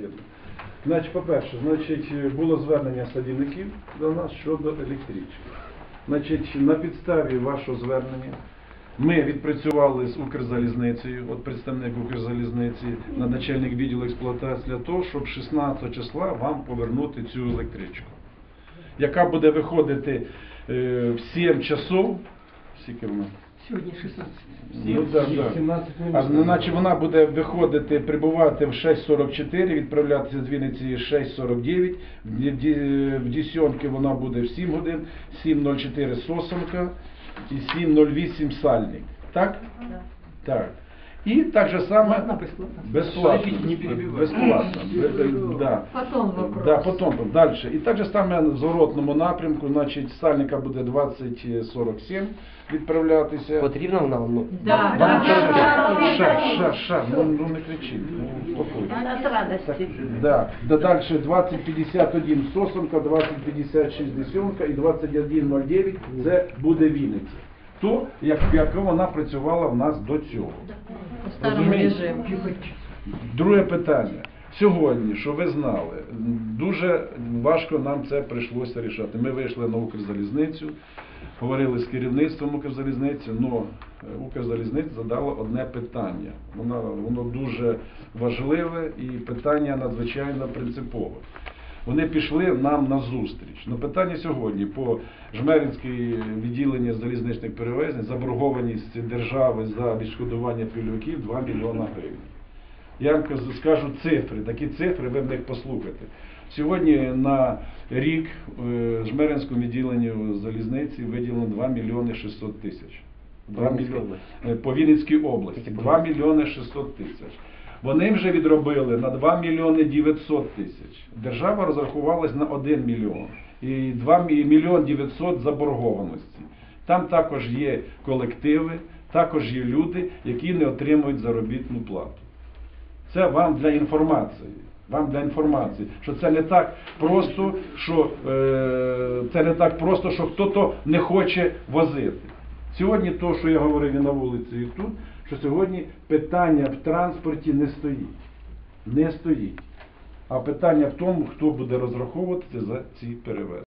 частину. Значить, по-перше, значить, було звернення садівників до нас щодо електрички. Значить, на підставі вашого звернення ми відпрацювали з Укрзалізницею, от представник Укрзалізниці, на начальник відділу експлуатації для того, щоб 16 числа вам повернути цю електричку, яка буде виходити е, в 7 часов. Скільки вона? Сьогодні 16. Ну, да, да. А, ну, Наче вона буде виходити, прибувати в 6.44, відправлятися з Вінниці 6.49, в ді- в Дісьонки вона буде в 7 годин, 7.04 Сосонка і 7.08 Сальник. Так? Так. І так же саме Платно, безплатно? безплатно. Не перебивай. Безплатно. Бе- Да. Потом вопрос. Да, потом, далі. І так же саме в зворотному напрямку, значить, Сальника буде 20.47 відправлятися. Потрібна вона? Ну, Да, Вам да, Ша, ша, ша, ну, ну не кричіть, ну спокійно. С радости. Да. Да дальше 2051 Сосонка, 2056 Десенка і 2109 це буде Вінниця. То, як, як вона працювала в нас до цього. По старому Розумієте? режиму. Друге питання. Сьогодні, що ви знали, дуже важко нам це прийшлося рішати. Ми вийшли на Укрзалізницю, говорили з керівництвом Укрзалізниці, але Укрзалізниця задала одне питання. Воно, воно дуже важливе і питання надзвичайно принципове. Вони пішли нам на зустріч. Ну, питання сьогодні по Жмеринській відділенні залізничних перевезень заборгованість держави за відшкодування пільовиків 2 мільйона гривень. Я вам скажу цифри, такі цифри ви в них послухайте. Сьогодні на рік е, Жмеринському відділенню залізниці виділено 2 мільйони 600 тисяч. 2 мільйони. По Вінницькій області. Тільки 2 мільйони 600 тисяч. Вони вже відробили на 2 мільйони 900 тисяч. Держава розрахувалась на 1 мільйон. І 2 мільйон 900 заборгованості. Там також є колективи, також є люди, які не отримують заробітну плату. Це вам для інформації. Вам для інформації, що це не так просто, що е, це не так просто, що хто-то не хоче возити. Сьогодні то, що я говорив і на вулиці, і тут, що сьогодні питання в транспорті не стоїть. Не стоїть. А питання в тому, хто буде розраховуватися за ці перевезення.